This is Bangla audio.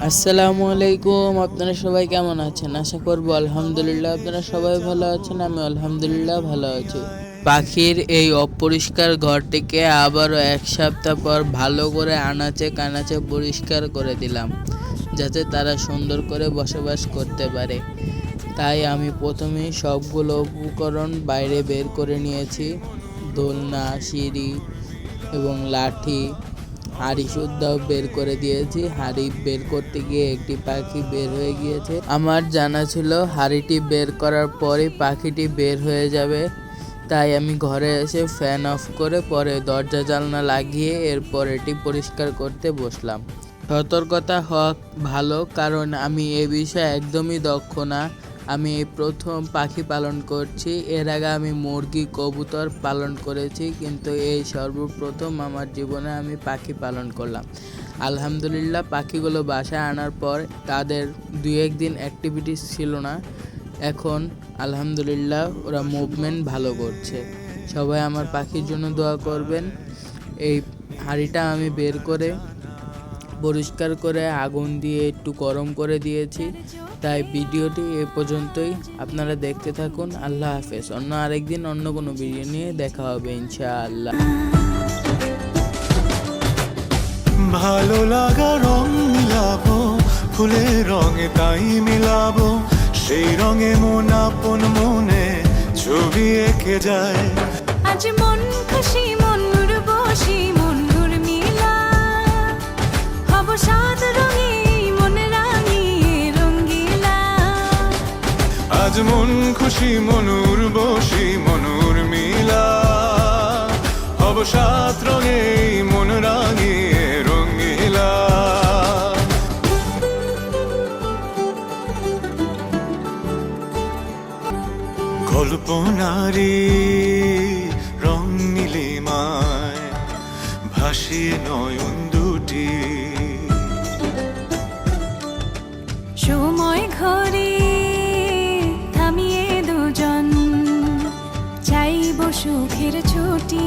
আসসালামু আলাইকুম, আপনারা সবাই কেমন আছেন? আশা করব আলহামদুলিল্লাহ আপনারা সবাই ভালো আছেন আমি আলহামদুলিল্লাহ ভালো আছি। পাখির এই অপরিষ্কার ঘরটিকে আবারও এক সপ্তাহ পর ভালো করে আনাচে কানাচে পরিষ্কার করে দিলাম, যাতে তারা সুন্দর করে বসবাস করতে পারে। তাই আমি প্রথমেই সবগুলো উপকরণ বাইরে বের করে নিয়েছি, দোলনা, সিঁড়ি এবং লাঠি হাড়ি শুদ্ধাও বের করে দিয়েছি। হাড়ি বের করতে গিয়ে একটি পাখি বের হয়ে গিয়েছে। আমার জানা ছিল হাড়িটি বের করার পরে পাখিটি বের হয়ে যাবে। তাই আমি ঘরে এসে ফ্যান অফ করে পরে দরজা জানলা লাগিয়ে এরপর এটি পরিষ্কার করতে বসলাম। সতর্কতা হওয়া ভালো, কারণ আমি এ বিষয়ে একদমই দক্ষ না। আমি প্রথম পাখি পালন করছি। এর আগে আমি মুরগি, কবুতর পালন করেছি, কিন্তু এই সর্বপ্রথম আমার জীবনে আমি পাখি পালন করলাম। আলহামদুলিল্লাহ, পাখিগুলো বাসায় আনার পর তাদের দুই একদিন অ্যাক্টিভিটিস ছিল না। এখন আলহামদুলিল্লাহ, ওরা মুভমেন্ট ভালো করছে। সবাই আমার পাখির জন্য দোয়া করবেন। এই হাঁড়িটা আমি বের করে পরিষ্কার করে আগুন দিয়ে একটু গরম করে দিয়েছি। তাই ভিডিওটি এ পর্যন্তই। আপনারা দেখতে থাকুন। আল্লাহ হাফেজ। অন্য আরেকদিন অন্য কোনো ভিডিও নিয়ে দেখা হবে ইনশাআল্লাহ। ভালো লাগা রং মিলাবো ফুলের রঙে তাই মিলাবো। সেই রঙে মন আপন মনে ছবি এঁকে যায়। আজ মন খুশি মন বসি আজ মন খুশি, মনুর বসি, মনুর মিলা। হব সাত রঙে মন রাঙিয়ে রঙিলা। কল্পনারি রং মায় ভাসিয়ে নয়ন সুখের ছুটি।